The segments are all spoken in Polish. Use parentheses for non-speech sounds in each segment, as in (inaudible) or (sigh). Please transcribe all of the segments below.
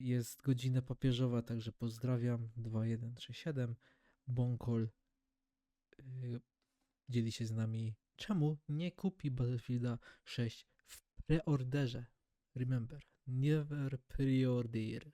jest godzina papieżowa, także pozdrawiam 2137. Bonkol y, dzieli się z nami, czemu nie kupi Battlefielda 6 w preorderze. Remember, never pre-order.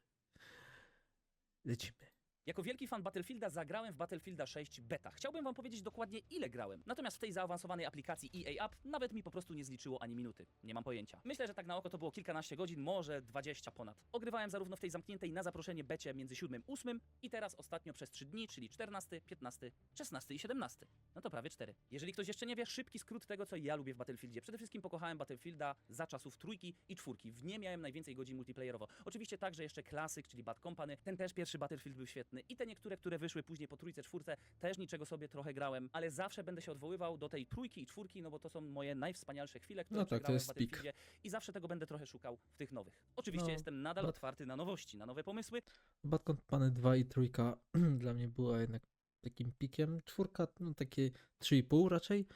Lecimy. Jako wielki fan Battlefielda zagrałem w Battlefielda 6 beta. Chciałbym wam powiedzieć dokładnie ile grałem. Natomiast w tej zaawansowanej aplikacji EA App nawet mi po prostu nie zliczyło ani minuty. Nie mam pojęcia. Myślę, że tak na oko to było kilkanaście godzin, może 20 ponad. Ogrywałem zarówno w tej zamkniętej na zaproszenie becie między 7 a 8 i teraz ostatnio przez 3 dni, czyli 14, 15, 16 i 17. No to prawie 4. Jeżeli ktoś jeszcze nie wie, szybki skrót tego, co ja lubię w Battlefieldzie. Przede wszystkim pokochałem Battlefielda za czasów trójki i czwórki. W nie miałem najwięcej godzin multiplayerowo. Oczywiście także jeszcze klasyk, czyli Bad Company. Ten też pierwszy Battlefield był świetny. I te niektóre, które wyszły później po trójce, czwórce, też niczego sobie trochę grałem, ale zawsze będę się odwoływał do tej trójki i czwórki, no bo to są moje najwspanialsze chwile, które No tak, to jest w. Battlefieldzie i zawsze tego będę trochę szukał w tych nowych. Oczywiście No, jestem nadal otwarty na nowości, na nowe pomysły, Bad Company 2 i trójka (clears throat) dla mnie była jednak takim pikiem. Czwórka, no takie 3,5 raczej.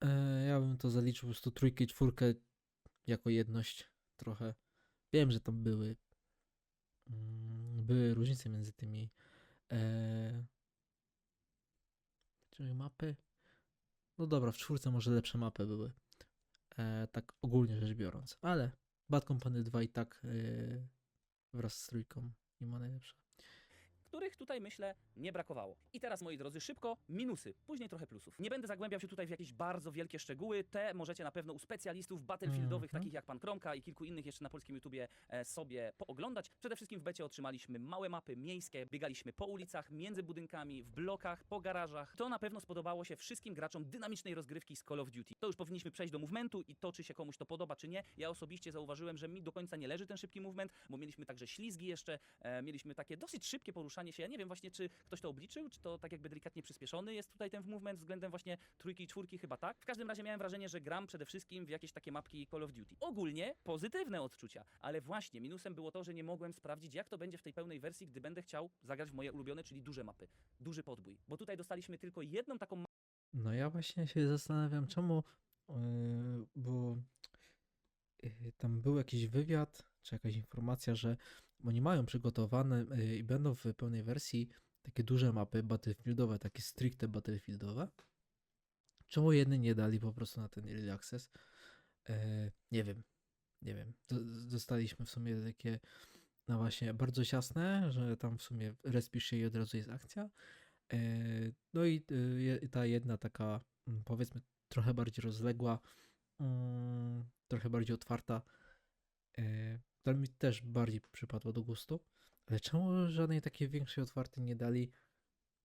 E, ja bym to zaliczył po prostu trójkę i czwórkę jako jedność trochę. Wiem, że tam były były różnice między tymi e, mapy. No dobra, w czwórce może lepsze mapy były. E, tak ogólnie rzecz biorąc. Ale Bad Company 2 i tak e, wraz z trójką nie ma najlepsze. Których tutaj myślę nie brakowało. I teraz moi drodzy, szybko minusy, później trochę plusów. Nie będę zagłębiał się tutaj w jakieś bardzo wielkie szczegóły, te możecie na pewno u specjalistów battlefieldowych, Mhm. takich jak pan Kromka i kilku innych jeszcze na polskim YouTubie e, sobie pooglądać. Przede wszystkim w becie otrzymaliśmy małe mapy miejskie, biegaliśmy po ulicach, między budynkami, w blokach, po garażach. To na pewno spodobało się wszystkim graczom dynamicznej rozgrywki z Call of Duty. To już powinniśmy przejść do movementu i to, czy się komuś to podoba, czy nie. Ja osobiście zauważyłem, że mi do końca nie leży ten szybki movement, bo mieliśmy także ślizgi jeszcze, e, mieliśmy takie dosyć szybkie poruszanie się. Ja nie wiem właśnie, czy ktoś to obliczył, czy to tak jakby delikatnie przyspieszony jest tutaj ten movement względem właśnie trójki i czwórki, chyba tak. W każdym razie miałem wrażenie, że gram przede wszystkim w jakieś takie mapki Call of Duty. Ogólnie pozytywne odczucia, ale właśnie minusem było to, że nie mogłem sprawdzić, jak to będzie w tej pełnej wersji, gdy będę chciał zagrać w moje ulubione, czyli duże mapy. Duży podbój. Bo tutaj dostaliśmy tylko jedną taką No ja właśnie się zastanawiam, czemu, yy, bo yy, tam był jakiś wywiad, czy jakaś informacja, że oni mają przygotowane yy, i będą w pełnej wersji takie duże mapy battlefieldowe, takie stricte battlefieldowe. Czemu jedne nie dali po prostu na ten early access? Yy, nie wiem, nie wiem. Do- Dostaliśmy w sumie takie, no właśnie, bardzo ciasne, że tam w sumie respisz się i od razu jest akcja. E, No i ta jedna taka, mm, powiedzmy, trochę bardziej rozległa, mm, trochę bardziej otwarta, e, która mi też bardziej przypadła do gustu. Ale czemu żadnej takiej większej otwartej nie dali,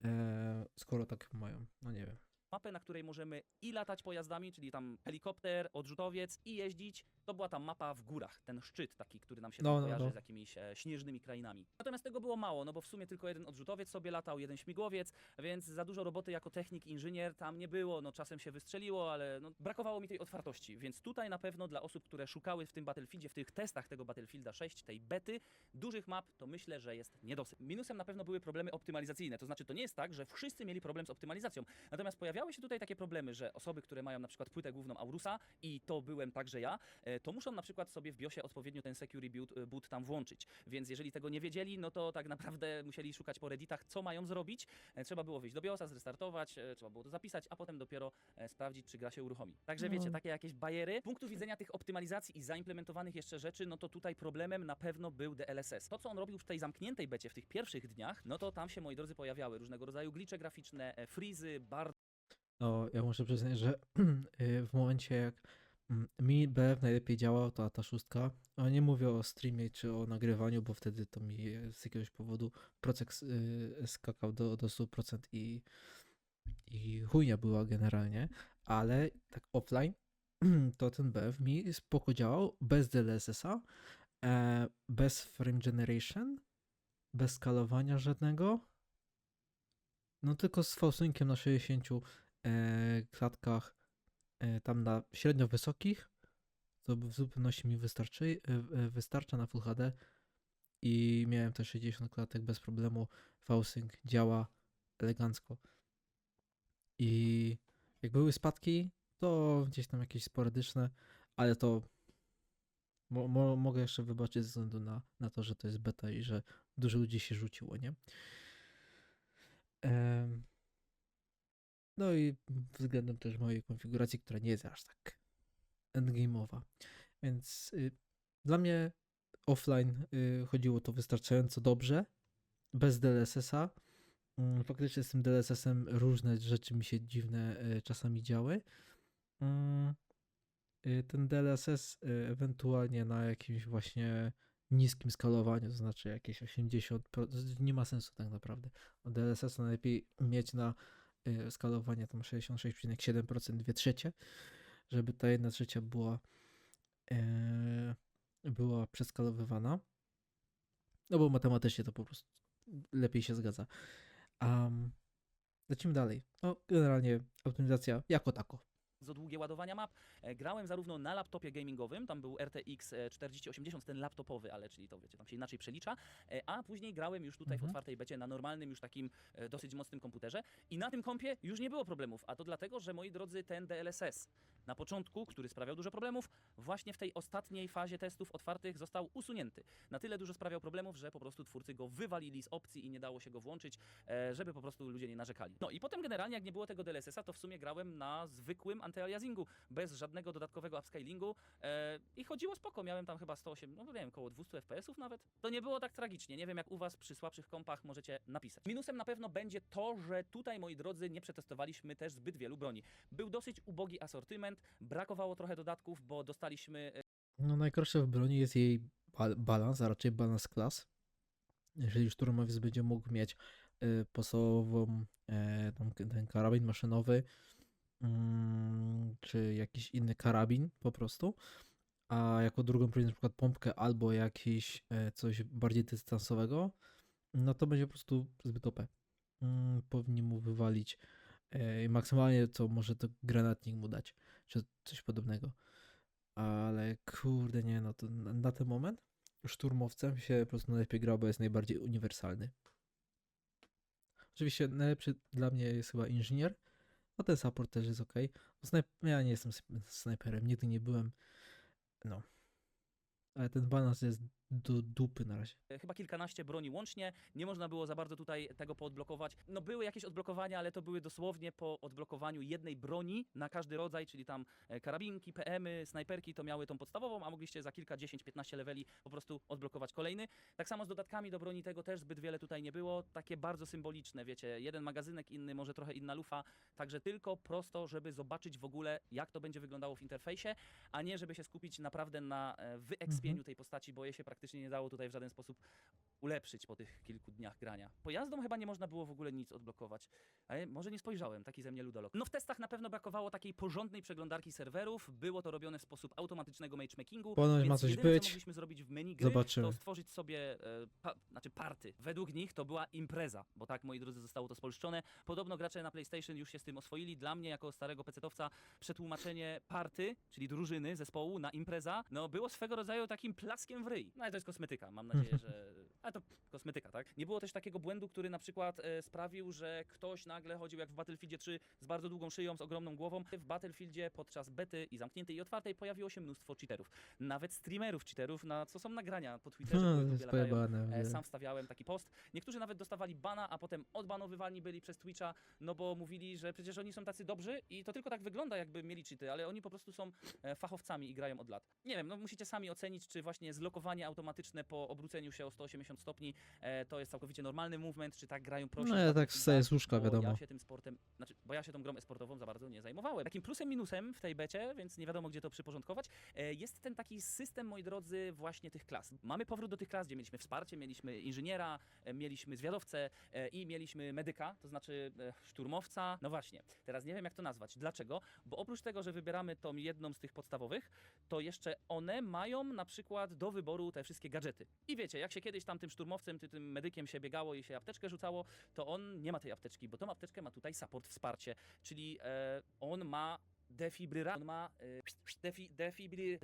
e, skoro tak mają? No nie wiem. Mapę, na której możemy i latać pojazdami, czyli tam helikopter, odrzutowiec i jeździć. To była tam mapa w górach, ten szczyt taki, który nam się No, tam no, kojarzy no. z jakimiś e, śnieżnymi krainami. Natomiast tego było mało, no bo w sumie tylko jeden odrzutowiec sobie latał, jeden śmigłowiec, więc za dużo roboty jako technik, inżynier tam nie było. No czasem się wystrzeliło, ale no, brakowało mi tej otwartości. Więc tutaj na pewno dla osób, które szukały w tym Battlefieldzie, w tych testach tego Battlefielda 6, tej bety, dużych map, to myślę, że jest niedosyt. Minusem na pewno były problemy optymalizacyjne. To znaczy, to nie jest tak, że wszyscy mieli problem z optymalizacją. Natomiast pojawiały się tutaj takie problemy, że osoby, które mają na przykład płytę główną Aurusa i to byłem także ja, e, to muszą na przykład sobie w BIOSie odpowiednio ten Security boot, e, boot tam włączyć. Więc jeżeli tego nie wiedzieli, no to tak naprawdę (laughs) musieli szukać po redditach, co mają zrobić. E, Trzeba było wyjść do BIOSa, zrestartować, trzeba było to zapisać, a potem dopiero sprawdzić, czy gra się uruchomi. Także wiecie, No. takie jakieś bajery. Z punktu widzenia tych optymalizacji i zaimplementowanych jeszcze rzeczy, no to tutaj problemem na pewno był DLSS. To, co on robił w tej zamkniętej becie w tych pierwszych dniach, no to tam się, moi drodzy, pojawiały różnego rodzaju glicze graficzne, frizy, bardzo No, ja muszę przyznać, że (clears throat) y, w momencie jak mm, mi BF najlepiej działał, to ta szóstka, a nie mówię o streamie czy o nagrywaniu, bo wtedy to mi z jakiegoś powodu procek y, skakał do, do 100% i, i chujnia była generalnie, ale tak offline (clears throat) to ten BF mi spoko działał, bez DLSS-a, e, bez frame generation, bez skalowania żadnego, no tylko z fałsynkiem na 60 e, klatkach e, tam na średnio wysokich, to w zupełności mi wystarczy, e, e, wystarcza na Full HD i miałem te 60 klatek bez problemu. Fałsync działa elegancko. I jak były spadki, to gdzieś tam jakieś sporadyczne, ale to Mo, mo, mogę jeszcze wybaczyć ze względu na, na to, że to jest beta i że dużo ludzi się rzuciło, nie? Em, no i względem też mojej konfiguracji, która nie jest aż tak endgame'owa. Więc y, dla mnie offline y, chodziło to wystarczająco dobrze, bez DLSS-a. Mm, Faktycznie z tym DLSS-em różne rzeczy mi się dziwne y, czasami działy. Mm, y, Ten DLSS y, ewentualnie na jakimś właśnie niskim skalowaniu, to znaczy jakieś 80%, nie ma sensu tak naprawdę. DLSS najlepiej mieć na y, skalowanie tam 66,7%, 2 trzecie, żeby ta 1 trzecia była, e, była przeskalowywana. No bo matematycznie to po prostu lepiej się zgadza. Um, lecimy dalej. No, generalnie optymizacja jako tako. Za długie ładowania map. E, Grałem zarówno na laptopie gamingowym, tam był RTX e, 4080, ten laptopowy, ale czyli to wiecie, tam się inaczej przelicza, e, a później grałem już tutaj w Mhm. otwartej becie na normalnym, już takim e, dosyć mocnym komputerze i na tym kompie już nie było problemów, a to dlatego, że moi drodzy, ten DLSS na początku, który sprawiał dużo problemów, właśnie w tej ostatniej fazie testów otwartych został usunięty. Na tyle dużo sprawiał problemów, że po prostu twórcy go wywalili z opcji i nie dało się go włączyć, e, żeby po prostu ludzie nie narzekali. No i potem generalnie, jak nie było tego DLSS-a, to w sumie grałem na zwykłym antyaliasingu, bez żadnego dodatkowego upscalingu e, i chodziło spoko. Miałem tam chyba 108, no nie wiem, około 200 FPS-ów nawet. To nie było tak tragicznie. Nie wiem, jak u was przy słabszych kompach możecie napisać. Minusem na pewno będzie to, że tutaj, moi drodzy, nie przetestowaliśmy też zbyt wielu broni. Był dosyć ubogi asortyment, brakowało trochę dodatków, bo dostaliśmy e, No najgorsze w broni jest jej bal- balans, a raczej balans klas. Jeżeli szturmowiec będzie mógł mieć y, podstawową e, ten karabin maszynowy, czy jakiś inny karabin po prostu, a jako drugą broń na przykład pompkę albo jakiś e, coś bardziej dystansowego, no to będzie po prostu zbyt OP. Mm, powinni mu wywalić e, maksymalnie co może to granatnik mu dać, czy coś podobnego. Ale kurde, nie, no to na, na ten moment szturmowcem się po prostu najlepiej gra, bo jest najbardziej uniwersalny. Oczywiście najlepszy dla mnie jest chyba inżynier, a ten support też jest ok. Ja nie jestem snajperem, nigdy nie byłem. No. Ale ten balans jest do dupy na razie. E, chyba kilkanaście broni łącznie. Nie można było za bardzo tutaj tego poodblokować. No były jakieś odblokowania, ale to były dosłownie po odblokowaniu jednej broni na każdy rodzaj, czyli tam e, karabinki, PM-y, snajperki to miały tą podstawową, a mogliście za kilka, 10-15 leveli po prostu odblokować kolejny. Tak samo z dodatkami do broni tego też zbyt wiele tutaj nie było. Takie bardzo symboliczne, wiecie, jeden magazynek, inny, może trochę inna lufa. Także tylko prosto, żeby zobaczyć w ogóle, jak to będzie wyglądało w interfejsie, a nie żeby się skupić naprawdę na e, wyekspieniu tej postaci, bo jej się praktycznie nie dało tutaj w żaden sposób ulepszyć po tych kilku dniach grania. Pojazdom chyba nie można było w ogóle nic odblokować. Ale może nie spojrzałem, taki ze mnie ludolog. No w testach na pewno brakowało takiej porządnej przeglądarki serwerów. Było to robione w sposób automatycznego matchmakingu. Ponoć więc ma coś jedyne, być. co mogliśmy zrobić w menu gry, Zobaczymy. to stworzyć sobie, e, pa, znaczy party. Według nich to była impreza, bo tak, moi drodzy, zostało to spolszczone. Podobno gracze na PlayStation już się z tym oswoili. Dla mnie, jako starego pecetowca, przetłumaczenie party, czyli drużyny, zespołu na impreza, no było swego rodzaju takim plaskiem w ryj. No ale to jest kosmetyka, mam nadzieję, (laughs) że... Ale to kosmetyka, tak? Nie było też takiego błędu, który na przykład e, sprawił, że ktoś nagle chodził jak w Battlefieldzie 3 z bardzo długą szyją, z ogromną głową. W Battlefieldzie podczas bety i zamkniętej i otwartej pojawiło się mnóstwo cheaterów. Nawet streamerów cheaterów, na co są nagrania po Twitterze, No, które to jest latają. pojebane. E. Sam wstawiałem taki post. Niektórzy nawet dostawali bana, a potem odbanowywani byli przez Twitcha, no bo mówili, że przecież oni są tacy dobrzy i to tylko tak wygląda, jakby mieli cheaty, ale oni po prostu są e, fachowcami i grają od lat. Nie wiem, no musicie sami ocenić, czy właśnie zlokowanie automatyczne po obróceniu się o 180 stopni e, to jest całkowicie normalny movement, czy tak grają prosi. No ja tak wstaję z łóżka, wiadomo. Ja się tym sportem, znaczy, bo ja się tą grą esportową za bardzo nie zajmowałem. Takim plusem, minusem w tej becie, więc nie wiadomo gdzie to przyporządkować, e, jest ten taki system, moi drodzy, właśnie tych klas. Mamy powrót do tych klas, gdzie mieliśmy wsparcie, mieliśmy inżyniera, e, mieliśmy zwiadowcę e, i mieliśmy medyka, to znaczy e, szturmowca. No właśnie, teraz nie wiem jak to nazwać. Dlaczego? Bo oprócz tego, że wybieramy tą jedną z tych podstawowych, to jeszcze one mają na przykład do wyboru te wszystkie gadżety. I wiecie, jak się kiedyś tam tym szturmowcem, ty, tym medykiem się biegało i się apteczkę rzucało, to on nie ma tej apteczki, bo tą apteczkę ma tutaj support, wsparcie, czyli e, on ma defibrylator, on ma e, defi, defibry.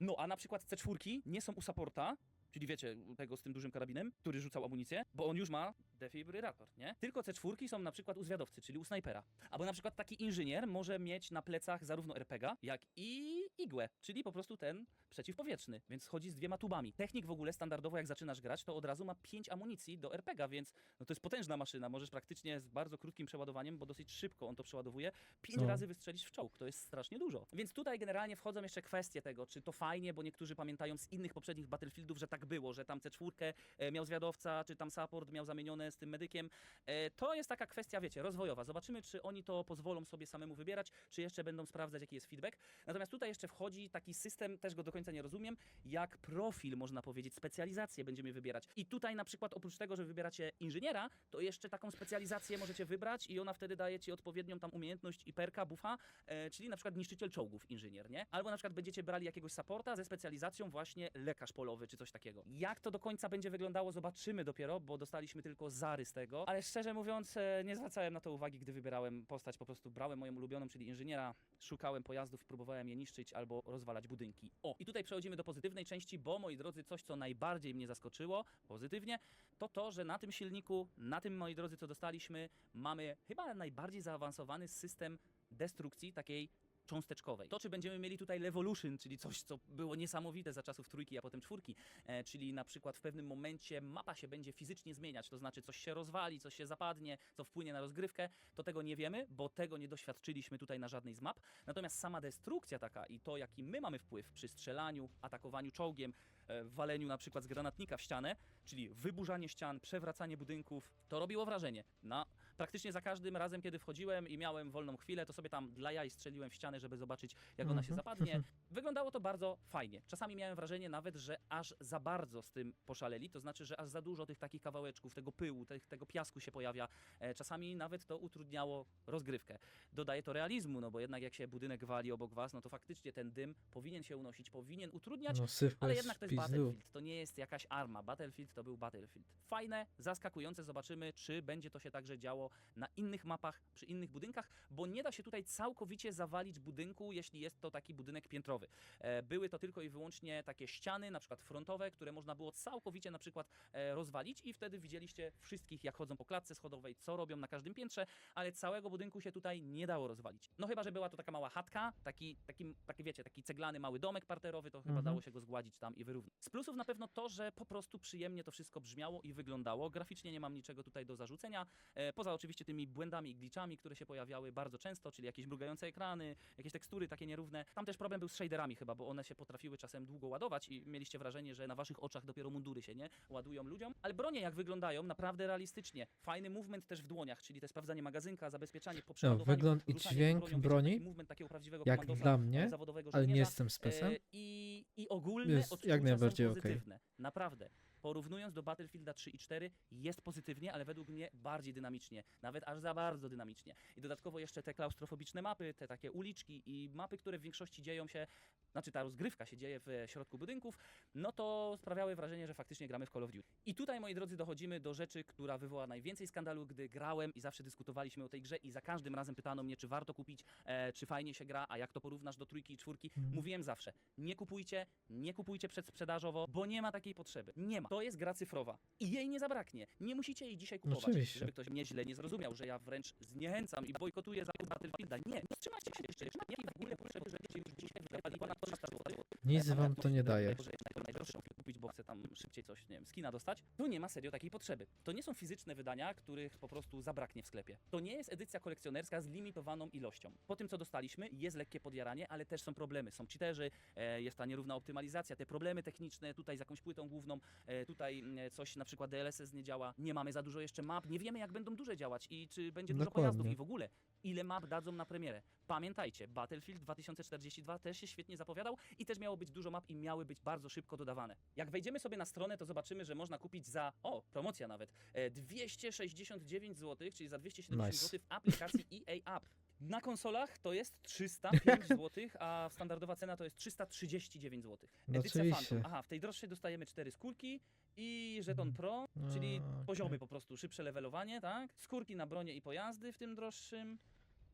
No, a na przykład C4 nie są u supporta, Czyli wiecie, tego z tym dużym karabinem, który rzucał amunicję, bo on już ma defibrylator, nie? Tylko C4 są na przykład u zwiadowcy, czyli u snajpera. Albo na przykład taki inżynier może mieć na plecach zarówno RPG, jak i igłę, czyli po prostu ten przeciwpowietrzny, więc chodzi z dwiema tubami. Technik w ogóle standardowo jak zaczynasz grać, to od razu ma 5 amunicji do RPGa, więc no to jest potężna maszyna. Możesz praktycznie z bardzo krótkim przeładowaniem, bo dosyć szybko on to przeładowuje, 5 No. razy wystrzelić w czołg. To jest strasznie dużo. Więc tutaj generalnie wchodzą jeszcze kwestie tego, czy to fajnie, bo niektórzy pamiętają z innych poprzednich Battlefieldów, że tak było, że tam C4 e, miał zwiadowca, czy tam support miał zamienione z tym medykiem. E, To jest taka kwestia, wiecie, rozwojowa. Zobaczymy, czy oni to pozwolą sobie samemu wybierać, czy jeszcze będą sprawdzać, jaki jest feedback. Natomiast tutaj jeszcze wchodzi taki system, też go do końca nie rozumiem, jak profil, można powiedzieć, specjalizację będziemy wybierać. I tutaj na przykład oprócz tego, że wybieracie inżyniera, to jeszcze taką specjalizację możecie wybrać i ona wtedy daje ci odpowiednią tam umiejętność i perka, bufa, e, czyli na przykład niszczyciel czołgów inżynier, nie? Albo na przykład będziecie brali jakiegoś supporta ze specjalizacją właśnie lekarz polowy czy coś takiego. Jak to do końca będzie wyglądało, zobaczymy dopiero, bo dostaliśmy tylko zarys tego, ale szczerze mówiąc e, nie zwracałem na to uwagi, gdy wybierałem postać, po prostu brałem moją ulubioną, czyli inżyniera, szukałem pojazdów, próbowałem je niszczyć albo rozwalać budynki. O, i tutaj przechodzimy do pozytywnej części, bo moi drodzy, coś co najbardziej mnie zaskoczyło pozytywnie, to to, że na tym silniku, na tym moi drodzy, co dostaliśmy, mamy chyba najbardziej zaawansowany system destrukcji takiej cząsteczkowej. To, czy będziemy mieli tutaj Levolution, czyli coś, co było niesamowite za czasów trójki, a potem czwórki, e, czyli na przykład w pewnym momencie mapa się będzie fizycznie zmieniać, to znaczy coś się rozwali, coś się zapadnie, co wpłynie na rozgrywkę, to tego nie wiemy, bo tego nie doświadczyliśmy tutaj na żadnej z map. Natomiast sama destrukcja taka i to, jaki my mamy wpływ przy strzelaniu, atakowaniu czołgiem, e, waleniu na przykład z granatnika w ścianę, czyli wyburzanie ścian, przewracanie budynków, to robiło wrażenie. Na, praktycznie za każdym razem, kiedy wchodziłem i miałem wolną chwilę, to sobie tam dla jaj strzeliłem w ścianę, żeby zobaczyć, jak ona się Mhm. zapadnie. Wyglądało to bardzo fajnie. Czasami miałem wrażenie nawet, że aż za bardzo z tym poszaleli, to znaczy, że aż za dużo tych takich kawałeczków, tego pyłu, tych, tego piasku się pojawia. E, czasami nawet to utrudniało rozgrywkę. Dodaje to realizmu, no bo jednak jak się budynek wali obok was, no to faktycznie ten dym powinien się unosić, powinien utrudniać, No ale jednak to jest pizdu. Battlefield, to nie jest jakaś arma. Battlefield to był Battlefield. Fajne, zaskakujące, zobaczymy, czy będzie to się także działo na innych mapach, przy innych budynkach, bo nie da się tutaj całkowicie zawalić budynku, jeśli jest to taki budynek piętrowy. E, były to tylko i wyłącznie takie ściany, na przykład frontowe, które można było całkowicie na przykład e, rozwalić i wtedy widzieliście wszystkich, jak chodzą po klatce schodowej, co robią na każdym piętrze, ale całego budynku się tutaj nie dało rozwalić. No chyba, że była to taka mała chatka, taki, taki, taki wiecie, taki ceglany mały domek parterowy, to chyba Mhm. dało się go zgładzić tam i wyrównać. Z plusów na pewno to, że po prostu przyjemnie to wszystko brzmiało i wyglądało. Graficznie nie mam niczego tutaj do zarzucenia, e, poza oczywiście tymi błędami i glitchami, które się pojawiały bardzo często, czyli jakieś mrugające ekrany, jakieś tekstury takie nierówne. Tam też problem był z shaderami chyba, bo one się potrafiły czasem długo ładować i mieliście wrażenie, że na waszych oczach dopiero mundury się nie ładują ludziom. Ale bronie jak wyglądają, naprawdę realistycznie. Fajny movement też w dłoniach, czyli te sprawdzanie magazynka, zabezpieczanie No, wygląd i ruszanie dźwięk bronią, broni, taki movement takiego prawdziwego jak dla mnie, zawodowego ale nie żołnierza. jestem specem. E, I, I ogólne Jest odczucia jak najbardziej są okej. pozytywne. Naprawdę. Porównując do Battlefielda 3 i 4 jest pozytywnie, ale według mnie bardziej dynamicznie. Nawet aż za bardzo dynamicznie. I dodatkowo jeszcze te klaustrofobiczne mapy, te takie uliczki i mapy, które w większości dzieją się, znaczy ta rozgrywka się dzieje w środku budynków, no to sprawiały wrażenie, że faktycznie gramy w Call of Duty. I tutaj, moi drodzy, dochodzimy do rzeczy, która wywoła najwięcej skandalu, gdy grałem i zawsze dyskutowaliśmy o tej grze i za każdym razem pytano mnie, czy warto kupić, e, czy fajnie się gra, a jak to porównasz do trójki i czwórki. Mhm. Mówiłem zawsze, nie kupujcie, nie kupujcie przedsprzedażowo, bo nie ma takiej potrzeby. Nie ma. To jest gra cyfrowa i jej nie zabraknie. Nie musicie jej dzisiaj kupować. Oczywiście. Żeby ktoś mnie źle nie zrozumiał, że ja wręcz zniechęcam i bojkotuję zakup Battlefielda. Nie, trzymajcie się jeszcze. Nie ma w ogóle potrzeby, żebyście już dzisiaj wydawali ponad 300 zł. Nic wam to nie daje. Że jest najdroższą kupić, bo chcę tam szybciej coś, nie wiem, skina dostać. Tu nie ma serio takiej potrzeby. To nie są fizyczne wydania, których po prostu zabraknie w sklepie. To nie jest edycja kolekcjonerska z limitowaną ilością. Po tym, co dostaliśmy, jest lekkie podjaranie, ale też są problemy. Są cheaterzy, e, jest ta nierówna optymalizacja, te problemy techniczne, tutaj z jakąś płytą główną, e, tutaj coś na przykład DLSS nie działa, nie mamy za dużo jeszcze map, nie wiemy jak będą duże działać i czy będzie dużo Dokładnie. pojazdów i w ogóle ile map dadzą na premierę. Pamiętajcie, Battlefield 2042 też się świetnie zapowiadał i też miało być dużo map i miały być bardzo szybko dodawane. Jak wejdziemy sobie na stronę, to zobaczymy, że można kupić za, o, promocja nawet, e, 269 zł, czyli za 270 Nice. zł w aplikacji (laughs) EA App. Na konsolach to jest 305 (laughs) zł, a standardowa cena to jest 339 zł. No Edycja oczywiście. Phantom. Aha, w tej droższej dostajemy cztery skórki i żeton Mhm. Pro, A, czyli okej. poziomy po prostu, szybsze levelowanie, tak? Skórki na bronie i pojazdy w tym droższym.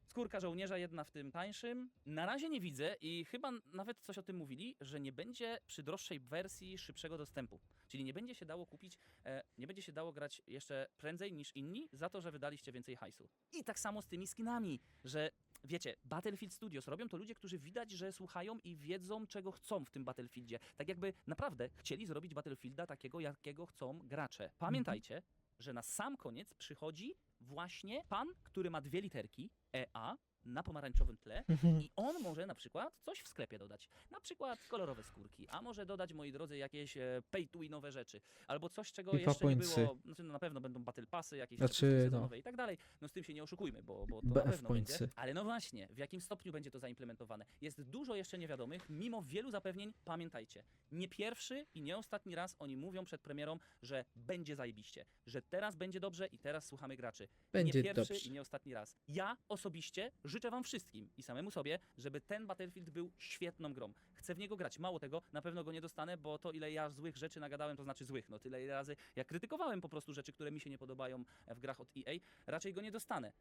Skórka żołnierza jedna w tym tańszym. Na razie nie widzę i chyba nawet coś o tym mówili, że nie będzie przy droższej wersji szybszego dostępu. Czyli nie będzie się dało kupić, e, nie będzie się dało grać jeszcze prędzej niż inni za to, że wydaliście więcej hajsu. I tak samo z tymi skinami, że wiecie, Battlefield Studios robią to ludzie, którzy widać, że słuchają i wiedzą, czego chcą w tym Battlefieldzie. Tak jakby naprawdę chcieli zrobić Battlefielda takiego, jakiego chcą gracze. Pamiętajcie, że na sam koniec przychodzi właśnie pan, który ma dwie literki EA na pomarańczowym tle i on może na przykład coś w sklepie dodać. Na przykład kolorowe skórki, a może dodać, moi drodzy, jakieś e, pay to winowe rzeczy. Albo coś, czego jeszcze nie pointsy. było. Znaczy, no, na pewno będą battle passy, jakieś Znaczy, znaczy, no. sezonowe i tak dalej. No z tym się nie oszukujmy, bo, bo to na BF pewno będzie. pointsy. Ale no właśnie, w jakim stopniu będzie to zaimplementowane? Jest dużo jeszcze niewiadomych, mimo wielu zapewnień, pamiętajcie, nie pierwszy i nie ostatni raz oni mówią przed premierą, że będzie zajebiście, że teraz będzie dobrze i teraz słuchamy graczy. Będzie nie pierwszy dobrze. i nie ostatni raz. Ja osobiście życzę wam wszystkim i samemu sobie, żeby ten Battlefield był świetną grą. Chcę w niego grać. Mało tego, na pewno go nie dostanę, bo to ile ja złych rzeczy nagadałem, to znaczy złych. No tyle razy ja krytykowałem po prostu rzeczy, które mi się nie podobają w grach od EA, raczej go nie dostanę.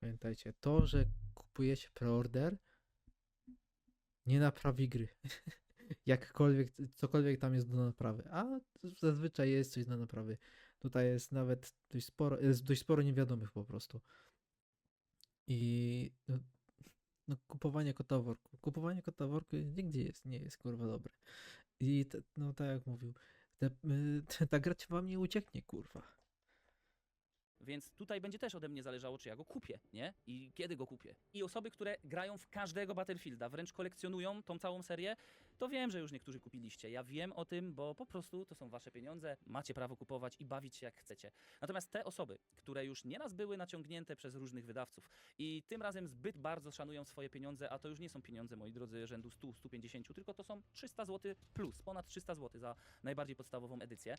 Pamiętajcie, to, że kupujecie preorder, nie naprawi gry. (laughs) Jakkolwiek, cokolwiek tam jest do naprawy. A zazwyczaj jest coś do naprawy. Tutaj jest nawet dość sporo, jest dość sporo niewiadomych po prostu. I no, no, kupowanie kotoworku. Kupowanie kotoworku nigdzie jest, nie jest kurwa dobre. I te, no tak jak mówił, te, y, (laughs) ta gra wam nie ucieknie, kurwa. Więc tutaj będzie też ode mnie zależało, czy ja go kupię, nie? I kiedy go kupię. I osoby, które grają w każdego Battlefielda, wręcz kolekcjonują tą całą serię, to wiem, że już niektórzy kupiliście. Ja wiem o tym, bo po prostu to są wasze pieniądze, macie prawo kupować i bawić się jak chcecie. Natomiast te osoby, które już nieraz były naciągnięte przez różnych wydawców i tym razem zbyt bardzo szanują swoje pieniądze, a to już nie są pieniądze, moi drodzy, rzędu 100, 150, tylko to są 300 zł plus, ponad 300 zł za najbardziej podstawową edycję.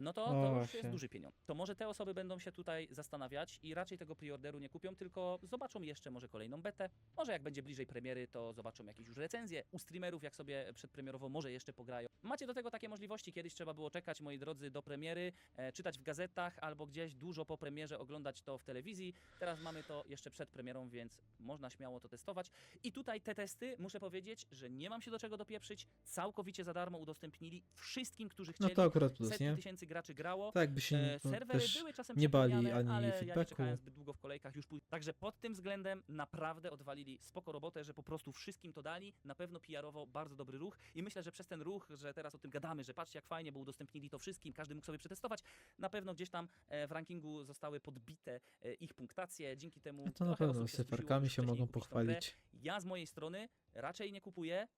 No to, No to już właśnie. jest duży pieniądz. To może te osoby będą się tutaj zastanawiać i raczej tego preorderu nie kupią, tylko zobaczą jeszcze może kolejną betę. Może jak będzie bliżej premiery, to zobaczą jakieś już recenzje u streamerów, jak sobie przedpremierowo może jeszcze pograją. Macie do tego takie możliwości. Kiedyś trzeba było czekać, moi drodzy, do premiery, e, czytać w gazetach albo gdzieś dużo po premierze oglądać to w telewizji. Teraz mamy to jeszcze przed premierą, więc można śmiało to testować. I tutaj te testy, muszę powiedzieć, że nie mam się do czego dopieprzyć. Całkowicie za darmo udostępnili wszystkim, którzy No chcieli. to akurat plus, Setki nie? tysięcy graczy grało. Tak, by się E, no, serwery też były czasem nie bali ani ale ja nie feedbacku. czekałem zbyt długo w kolejkach już pój- Także pod tym względem naprawdę odwalili spoko robotę, że po prostu wszystkim to dali. Na pewno PR-owo bardzo dobry ruch i myślę, że przez ten ruch, że teraz o tym gadamy, że patrzcie jak fajnie, bo udostępnili to wszystkim, każdy mógł sobie przetestować, na pewno gdzieś tam e, w rankingu zostały podbite e, ich punktacje, dzięki temu No to na pewno osób z się cyferkami się mogą pochwalić. Ja z mojej strony raczej nie kupuję.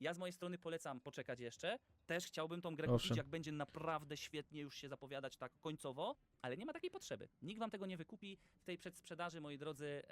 Ja z mojej strony polecam poczekać jeszcze. Też chciałbym tą grę Owszem. kupić, jak będzie naprawdę świetnie już się zapowiadać tak końcowo, ale nie ma takiej potrzeby. Nikt wam tego nie wykupi w tej przedsprzedaży, moi drodzy.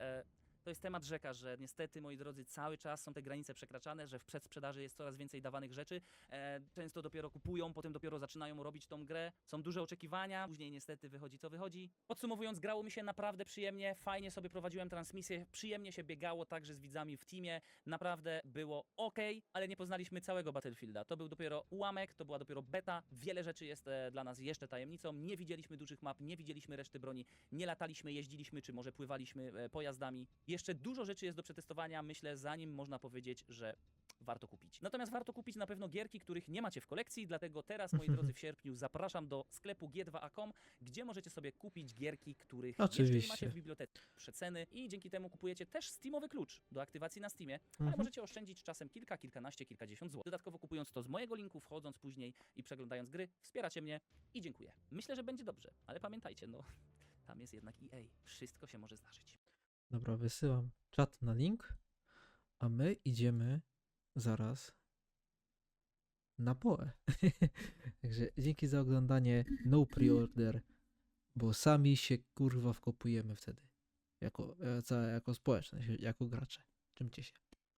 To jest temat rzeka, że niestety, moi drodzy, cały czas są te granice przekraczane, że w przedsprzedaży jest coraz więcej dawanych rzeczy. E, często dopiero kupują, potem dopiero zaczynają robić tą grę. Są duże oczekiwania, później niestety wychodzi co wychodzi. Podsumowując, grało mi się naprawdę przyjemnie, fajnie sobie prowadziłem transmisję, przyjemnie się biegało także z widzami w teamie. Naprawdę było ok, ale nie poznaliśmy całego Battlefielda. To był dopiero ułamek, to była dopiero beta. Wiele rzeczy jest e, dla nas jeszcze tajemnicą. Nie widzieliśmy dużych map, nie widzieliśmy reszty broni, nie lataliśmy, jeździliśmy, czy może pływaliśmy e, pojazdami. Jeszcze dużo rzeczy jest do przetestowania, myślę, zanim można powiedzieć, że warto kupić. Natomiast warto kupić na pewno gierki, których nie macie w kolekcji, dlatego teraz, moi drodzy, w (laughs) sierpniu zapraszam do sklepu g2a.com, gdzie możecie sobie kupić gierki, których jeszcze nie Oczywiście. macie w bibliotece. Przeceny i dzięki temu kupujecie też Steamowy klucz do aktywacji na Steamie, ale Mhm. możecie oszczędzić czasem kilka, kilkanaście, kilkadziesiąt złotych. Dodatkowo kupując to z mojego linku, wchodząc później i przeglądając gry, wspieracie mnie i dziękuję. Myślę, że będzie dobrze, ale pamiętajcie, no, tam jest jednak EA. Wszystko się może zdarzyć. Dobra, wysyłam czat na link, a my idziemy zaraz na połę. (laughs) Także dzięki za oglądanie No Preorder, bo sami się kurwa wkopujemy wtedy. Jako, e, jako społeczność, jako gracze. Czymcie się.